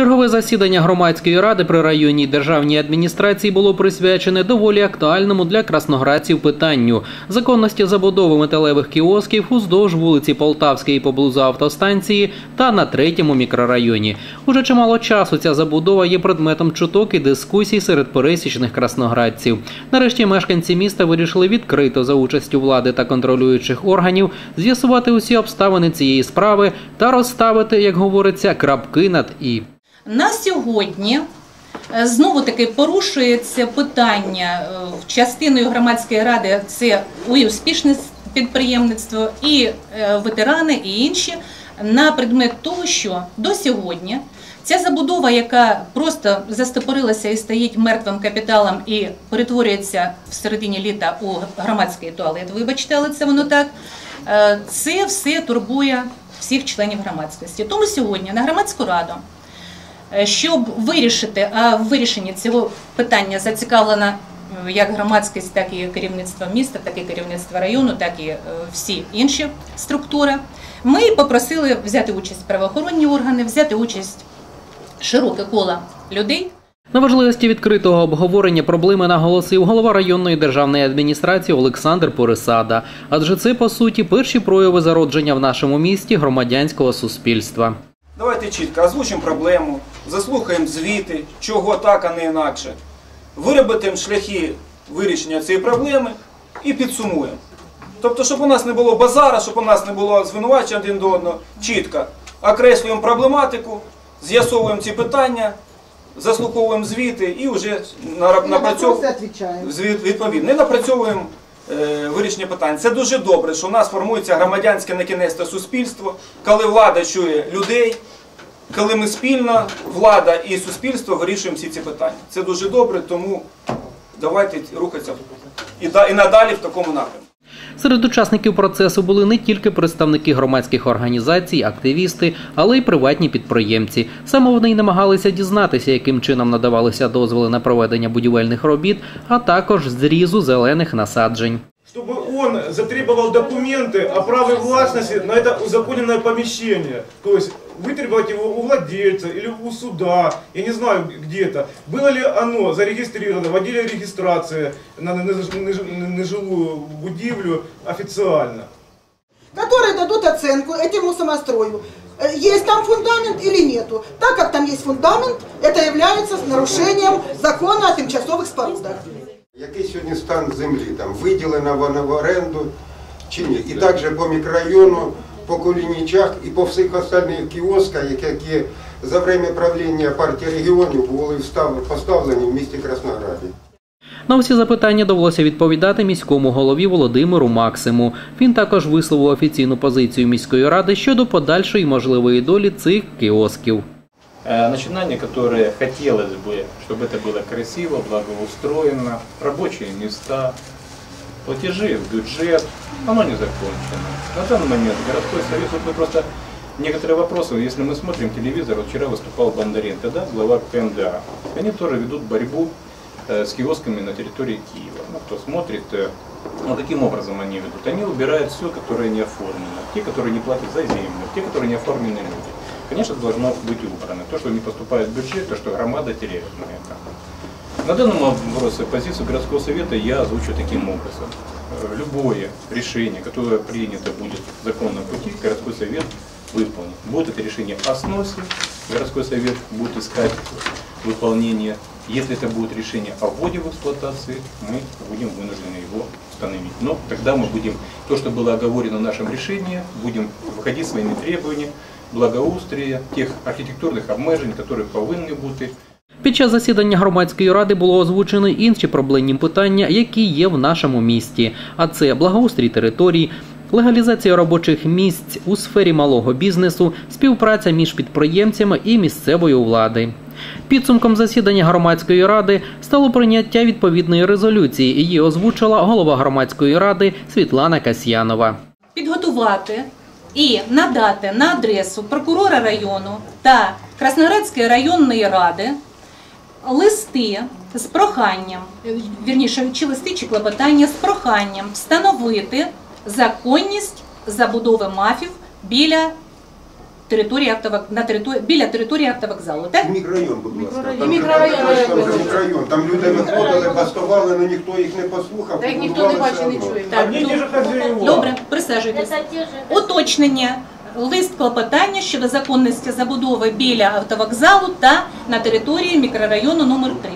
Чергове засідання громадської ради при районній державній адміністрації було присвячене доволі актуальному для красноградців питанню законності забудови металевих кіосків уздовж вулиці Полтавської поблизу автостанції та на третьому мікрорайоні. Уже чимало часу ця забудова є предметом чуток і дискусій серед пересічних красноградців. Нарешті мешканці міста вирішили відкрито за участю влади та контролюючих органів з'ясувати усі обставини цієї справи та розставити, як говориться, крапки над і. На сьогодні е, знову таки порушується питання е, частиною громадської ради це успішне підприємництво, і е, ветерани, і інші на предмет того, що до сьогодні ця забудова, яка просто застопорилася і стоїть мертвим капіталом і перетворюється в середині літа у громадський туалет, вибачте, але це воно так. Це все турбує всіх членів громадськості. Тому сьогодні на громадську раду Щоб вирішити, а в вирішенні цього питання зацікавлена е, як громадськість, так і керівництво міста, так і керівництво району, так і е, всі інші структури. Ми попросили взяти участь правоохоронні органи, взяти участь широке коло людей. На важливості відкритого обговорення проблеми наголосив голова районної державної адміністрації Олександр Порисада. Адже це по суті перші прояви зародження в нашому місті громадянського суспільства. Давайте чітко озвучимо проблему, заслухаємо звіти, чого так, а не інакше. Виробимо шляхи вирішення цієї проблеми і підсумуємо. Тобто, щоб у нас не було базара, щоб у нас не було звинувачень один до одного, чітко окреслюємо проблематику, з'ясовуємо ці питання, заслуховуємо звіти і вже на- напрацьовуємо. відповідно, і напрацьовуємо вирішення питань. Це дуже добре, що в нас формується громадянське накінець суспільство, коли влада чує людей, коли ми спільно, влада і суспільство вирішуємо всі ці питання. Це дуже добре, тому давайте рухатися і надалі в такому напрямку. Серед учасників процесу були не тільки представники громадських організацій, активісти, але й приватні підприємці. Саме вони й намагалися дізнатися, яким чином надавалися дозволи на проведення будівельних робіт, а також зрізу зелених насаджень. чтобы он затребовал документы о праве властности на это узаконенное помещение. То есть вытребовать его у владельца или у суда, я не знаю где-то. Было ли оно зарегистрировано в отделе регистрации на неж- неж- нежилую будивлю официально. Которые дадут оценку этому самострою. Э, Есть там фундамент или нету. Так как там есть фундамент, это является нарушением закона о тимчасовых спорудах. Який сьогодні стан землі? Там виділена вона в оренду чи ні? І також по мікрорайону, по Кулінічах і по всіх остальних кіосках, які за время правління партії регіонів були встав- поставлені в місті Краснограді. На всі запитання довелося відповідати міському голові Володимиру Максиму. Він також висловив офіційну позицію міської ради щодо подальшої можливої долі цих кіосків. Э, начинание, которое хотелось бы, чтобы это было красиво, благоустроено, рабочие места, платежи в бюджет, оно не закончено. На данный момент городской совет, вот мы просто некоторые вопросы, если мы смотрим телевизор, вот вчера выступал Бондаренко, да, глава КМДА, они тоже ведут борьбу э, с киосками на территории Киева. Ну, кто смотрит, вот таким образом они ведут. Они убирают все, которое не оформлено. Те, которые не платят за землю, те, которые не оформлены люди. Конечно, должно быть убрано. То, что не поступает в бюджет, то, что громада теряет на это. На данном вопросе позицию городского совета я озвучу таким образом. Э, Любое решение, которое принято будет в законном пути, городской совет выполнит. Будет это решение о сносе, городской совет будет искать выполнение. Если это будет решение о вводе в эксплуатации, мы будем вынуждены его установить. Но тогда мы будем, то, что было оговорено в нашем решении, будем выходить своими требованиями, благоустрия, тех архітектурних обмежень, які повинні бути. Під час засідання громадської ради було озвучено інші проблемні питання, які є в нашому місті. А це благоустрій територій, легалізація робочих місць у сфері малого бізнесу, співпраця між підприємцями і місцевою влади. Підсумком засідання громадської ради стало прийняття відповідної резолюції. Її озвучила голова громадської ради Світлана Касьянова. підготувати і надати на адресу прокурора району та Красноградської районної ради листи з проханням, вірніше, чи листи, чи клопотання з проханням встановити законність забудови мафів біля території автовок... на території біля території автовокзалу. Так? Мікрорайон, будь ласка. Мікрорайон. Там, Мікрорайон, там, там, мікрорайон. же мікрорайон. Там люди виходили, бастували, але ніхто їх не послухав. Та їх ніхто не бачить, не чує. Так, же хозяева. Добре, присаджуйтесь. Уточнення. Лист клопотання щодо законності забудови біля автовокзалу та на території мікрорайону номер 3